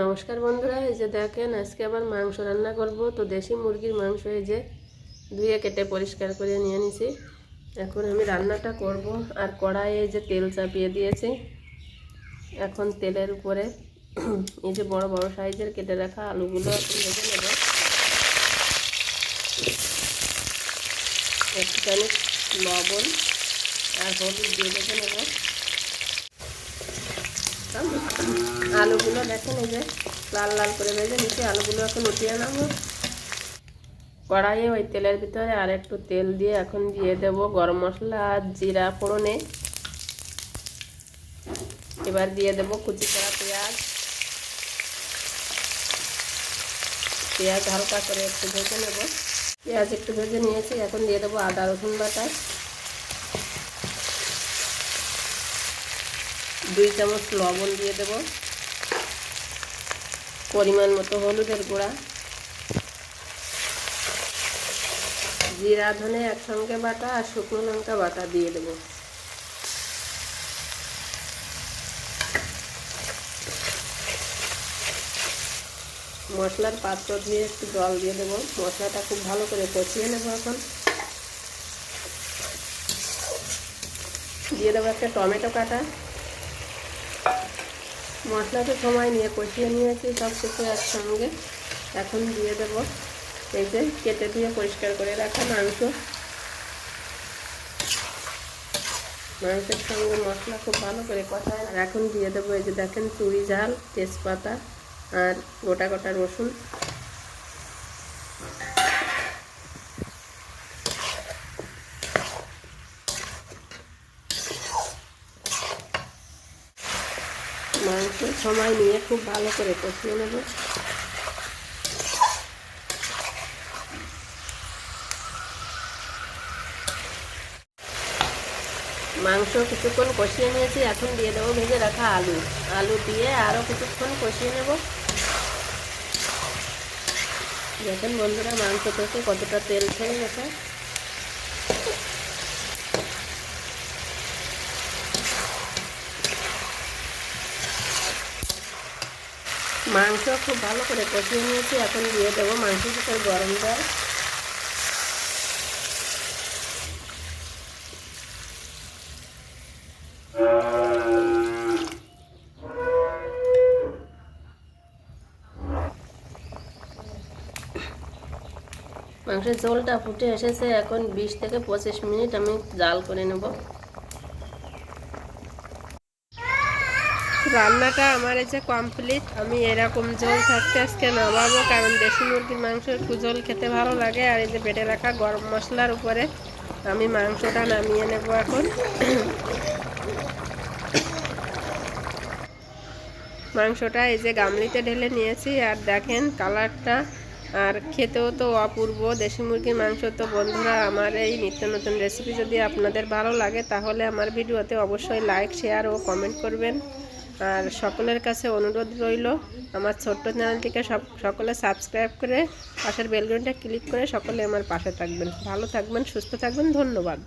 নমস্কার বন্ধুরা, এই যে দেখেন আজকে আবার মাংস রান্না করব। তো দেশি মুরগির মাংস এই যে ধুয়ে কেটে পরিষ্কার করে নিয়ে নিছি। এখন আমি রান্নাটা করব। আর কড়াইয়ে যে তেল চাপিয়ে দিয়েছি। এখন তেলের উপরে এই যে বড় বড় সাইজের কেটে রাখা আলুগুলো এখন ভেজে নেব। একটুখানি লবণ আর হলুদ দিয়ে ভেজে নেব। আলুগুলো দেখেন এই যে, লাল লাল করে ভেজে নিচে আলুগুলো এখন উঠিয়ে নেব। কড়াইয়ে ওই তেলের ভিতরে আর একটু তেল দিয়ে এখন দিয়ে দেব গরম মশলা আর জিরা ফোড়নে। এবার দিয়ে দেব কুচি করা পেঁয়াজ। পেঁয়াজ হালকা করে একটু ভেজে নেব। পেঁয়াজ একটু ভেজে নিয়েছি, এখন দিয়ে দেবো আদা রসুন বাটা। দুই চামচ লবণ দিয়ে দেব। পরিমাণ মতো হলুদের গুঁড়া। জিরা, ধনে একসঙ্গে বাটা আর শুকনো লঙ্কা বাটা দিয়ে দেব। মশলার পাত্র দিয়ে একটু জল দিয়ে দেবো। মশলাটা খুব ভালো করে কষিয়ে নেব এখন। দিয়ে দেবো একটা টমেটো কাটা। মশলাটা সময় নিয়ে কষিয়ে নিয়েছি, সব কিছু একসঙ্গে। এখন দিয়ে দেবো। এই যে কেটে দিয়ে পরিষ্কার করে রাখা মাংস। মাংসের সঙ্গে মশলা খুব ভালো করে কষায়। আর এখন দিয়ে দেবো এই যে দেখেন চুড়ি ঝাল, তেজপাতা আর গোটা গোটা রসুন। মাংস সময় নিয়ে খুব ভালো করে কষিয়ে নেব। মাংস কিছুক্ষণ কষিয়ে নিয়েছি, এখন দিয়ে দেবো ভেজে রাখা আলু। আলু দিয়ে আরও কিছুক্ষণ কষিয়ে নেব। দেখেন বন্ধুরা, মাংস থেকে কতটা তেল ছেড়ে গেছে। মাংস খুব ভালো করে কষিয়ে নিয়েছি। এখন দিয়ে দেবো মাংস ভিতরে গরম জল। মাংসের ঝোলটা ফুটে এসেছে। এখন বিশ থেকে পঁচিশ মিনিট আমি জাল করে নেব। রান্নাটা আমার এই যে কমপ্লিট আমি এরকম ঝোল থাকতে আজকে নামাবো, কারণ দেশি মুরগির মাংস একটু খেতে ভালো লাগে, আর এই যে বেটে রাখা গরম মশলার উপরে আমি মাংসটা নামিয়ে নেব এখন। মাংসটা এই যে গামলিতে ঢেলে নিয়েছি, আর দেখেন কালারটা, আর খেতেও তো অপূর্ব, দেশি মুরগির মাংস তো বন্ধুরা আমার এই নিত্য নতুন রেসিপি যদি আপনাদের ভালো লাগে, তাহলে আমার ভিডিওতে অবশ্যই লাইক শেয়ার ও কমেন্ট করবেন। আর সকলের কাছে অনুরোধ রইল আমার ছোট্ট চ্যানেলটিকে সব সকলে সাবস্ক্রাইব করে পাশের বেলগুনটা ক্লিক করে সকলে আমার পাশে থাকবেন। ভালো থাকবেন, সুস্থ থাকবেন, ধন্যবাদ।